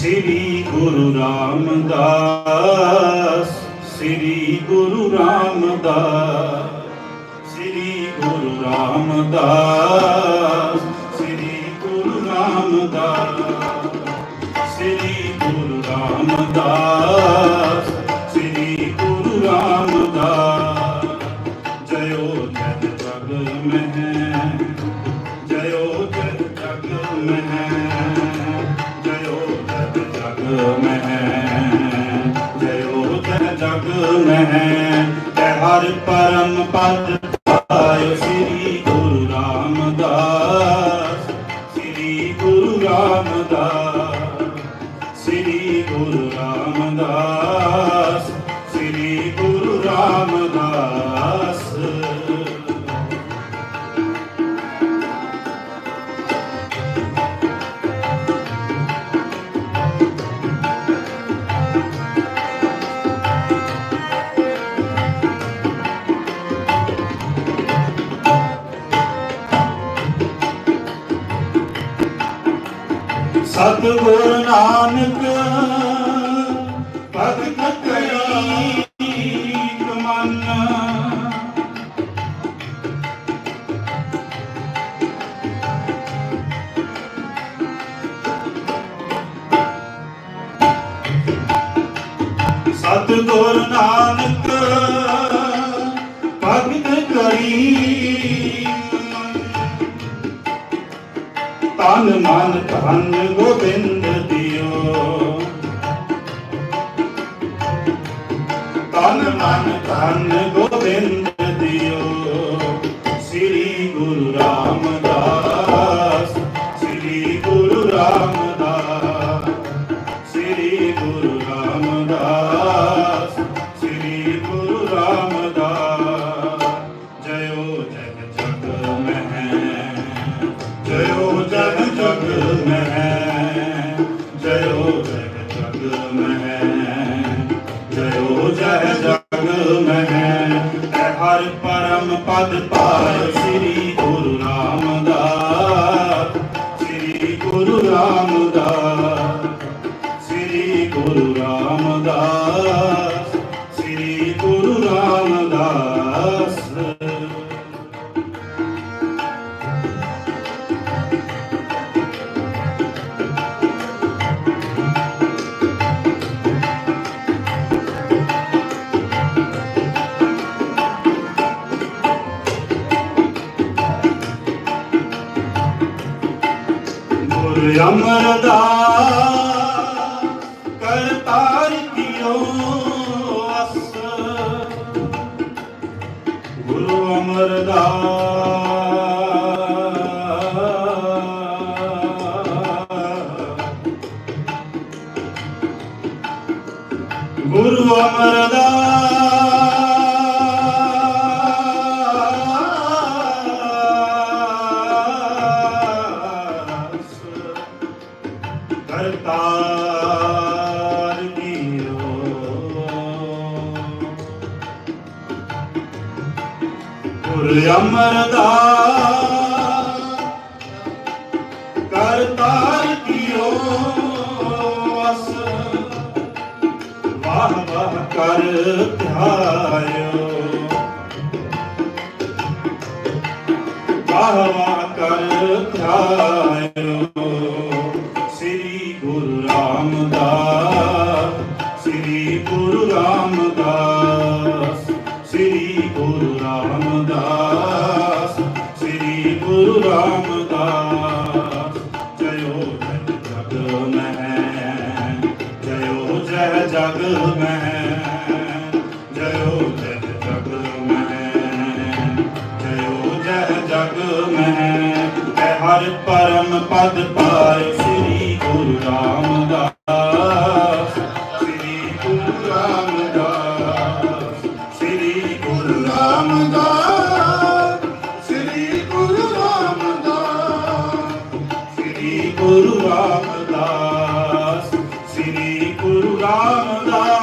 ਸ੍ਰੀ ਗੁਰੂ ਰਾਮਦਾਸ, ਸ੍ਰੀ ਗੁਰੂ ਰਾਮਦਾਸ, ਸ੍ਰੀ ਗੁਰੂ ਰਾਮਦਾਸ, ਸ੍ਰੀ ਗੁਰੂ ਰਾਮਦਾਸ, ਸ੍ਰੀ ਗੁਰੂ ਰਾਮਦਾਸ। ਜਗ ਮਹਿ ਤੈ ਹਰ ਪਰਮ ਪਦ ਪਾਇ ਸ੍ਰੀ ਗੁਰੂ ਰਾਮਦਾਸ, ਸ੍ਰੀ ਗੁਰੂ ਰਾਮਦਾਸ, ਸ੍ਰੀ ਗੁਰੂ ਰਾਮਦਾਸ। ਸਤਿਗੁਰ ਨਾਨਕ ਭਗਤ ਕਰੀ ਮਨ। ਤਨ ਮਨ ਧਨ ਗੋਬਿੰਦ ਦਿਓ। ਤਨ ਮਨ ਧਨ ਗੋਬਿੰਦ ਦਿਓ। ਸ੍ਰੀ ਗੁਰੂ ਰਾਮਦਾਸ, ਸ੍ਰੀ ਗੁਰੂ ਰਾਮ ਜਗ ਜਗ ਜਯੋ ਜਗ ਜਗ ਮਹਿ ਹਰ ਪਰਮ ਪਦ ਪਾਇ ਸ੍ਰੀ ਗੁਰ ਅਮਰਦਾਸ ਕਰਤਾਰ ਕੀਓ ਅਸ। ਗੁਰੂ ਅਮਰਦਾਸ। ਕਰਤਾਰ ਕੀਓ ਗੁਰ ਅਮਰਦਾਸ, ਕਰਤਾਰ ਕੀਓ ਅਸ। ਵਾਹ ਵਾਹ ਕਰ ਧਿਆਇਓ। ਵਾਹ ਵਾਹ ਕਰ ਧਿਆਇਓ। ਸ੍ਰੀ ਗੁਰੂ ਰਾਮਦਾਸ ਸ੍ਰੀ ਗੁਰੂ ਰਾਮਦਾਸ ਜਯੋ ਜਗ ਜਗ ਮਹਿ, ਜਯੋ ਜਹ ਜਗ ਮਹਿ, ਜਯੋ ਜਗ ਜਗ ਮਹਿ, ਜਯੋ ਜਹ ਜਗ ਮਹਿ। ਹਰ ਪਰਮ ਪਦ ਪਾਇ ਸ੍ਰੀ ਗੁਰੂ ਰਾਮ ਗੁਰੂ ਰਾਮਦਾਸ ਸ੍ਰੀ ਗੁਰੂ ਰਾਮਦਾਸ।